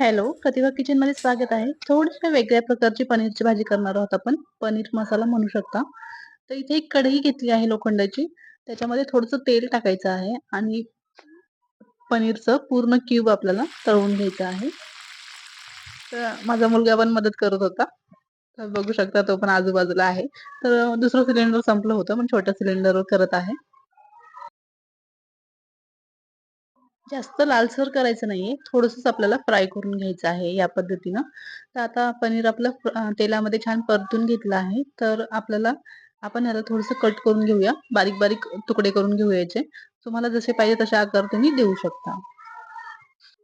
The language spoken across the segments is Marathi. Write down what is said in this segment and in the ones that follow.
हॅलो, प्रतिभा किचनमध्ये स्वागत आहे. थोडीशी वेगळ्या प्रकारची पनीरची भाजी करणार आहोत आपण. पनीर मसाला म्हणू शकता. तर इथे एक कढई घेतली आहे लोखंडाची. त्याच्यामध्ये थोडंसं तेल टाकायचं आहे आणि पनीरचं पूर्ण क्यूब आपल्याला तळून घ्यायचं आहे. तर माझा मुलगा पण मदत करत होता. तर बघू शकता तो पण आजूबाजूला आहे. तर दुसरं सिलेंडर संपलं होतं, पण छोट्या सिलेंडरवर करत आहे. जास्त लालसर करायचं नाहीये. थोडंसंच आपल्याला फ्राय करून घ्यायचं आहे या पद्धतीनं. तर आता पनीर आपलं तेलामध्ये छान परतून घेतलं आहे. तर आपल्याला आपण याला थोडंसं कट करून घेऊया. बारीक-बारीक तुकडे करून घेऊ याचे. तुम्हाला जसे पाहिजे तसे आकार तुम्ही देऊ शकता.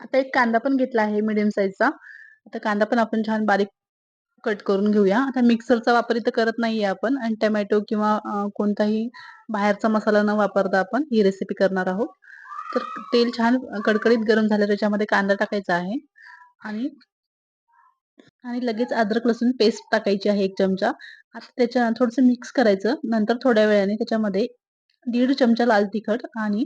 आता एक कांदा पण घेतला आहे मीडियम साईजचा. आता कांदा पण आपण छान बारीक कट करून घेऊया. आता मिक्सरचा वापर इथं करत नाहीये आपण आणि टोमॅटो किंवा कोणताही बाहेरचा मसाला न वापरता आपण ही रेसिपी करणार आहोत. तर तेल छान कडकडीत गरम झालं त्याच्यामध्ये कांदा टाकायचा आहे आणि आणि लगेच अद्रक लसूण पेस्ट टाकायची आहे एक चमचा. आता त्याच्या थोडंसं मिक्स करायचं. नंतर थोड्या वेळाने त्याच्यामध्ये दीड चमचा लाल तिखट आणि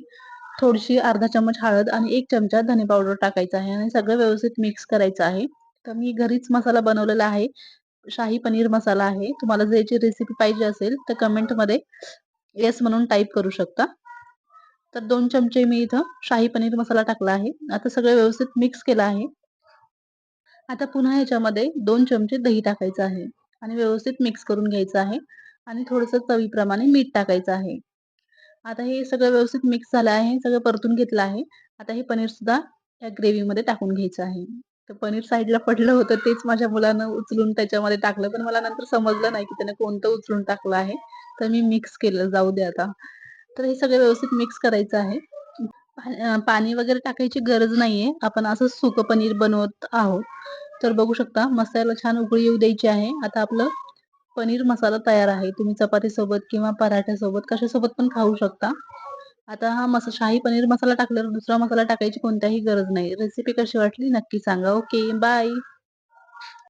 थोडीशी अर्धा चमच हळद आणि एक चमचा धने पावडर टाकायचा आहे आणि सगळं व्यवस्थित मिक्स करायचं आहे. तर मी घरीच मसाला बनवलेला आहे. शाही पनीर मसाला आहे. तुम्हाला जर याची रेसिपी पाहिजे असेल तर कमेंटमध्ये येस म्हणून टाईप करू शकता. तर दोन चमचे मी इथं शाही पनीर मसाला टाकला आहे. आता सगळं व्यवस्थित मिक्स केलं आहे. आता पुन्हा याच्यामध्ये दोन चमचे दही टाकायचं आहे आणि व्यवस्थित मिक्स करून घ्यायचं आहे आणि थोडंसं चवीप्रमाणे मीठ टाकायचं आहे. आता हे सगळं व्यवस्थित मिक्स झालं आहे. सगळं परतून घेतलं आहे. आता हे पनीर सुद्धा या ग्रेव्हीमध्ये टाकून घ्यायचं आहे. तर पनीर साईडला पडलं होतं तेच माझ्या मुलानं उचलून त्याच्यामध्ये टाकलं. पण मला नंतर समजलं नाही की त्याने कोणतं उचलून टाकलं आहे. तर मी मिक्स केलं. जाऊ दे आता. तर हे सगळं व्यवस्थित मिक्स करायचं आहे. पाणी वगैरे टाकायची गरज नाहीये. आपण असं सुकं पनीर बनवत आहोत. तर बघू शकता मसाल्याला छान उकळी येऊ द्यायची आहे. आता आपलं पनीर मसाला तयार आहे. तुम्ही चपातीसोबत किंवा पराठ्यासोबत कशासोबत पण खाऊ शकता. आता हा मसा शाही पनीर मसाला टाकल्यावर दुसरा मसाला टाकायची कोणत्याही गरज नाही. रेसिपी कशी वाटली नक्की सांगा. Okay, bye.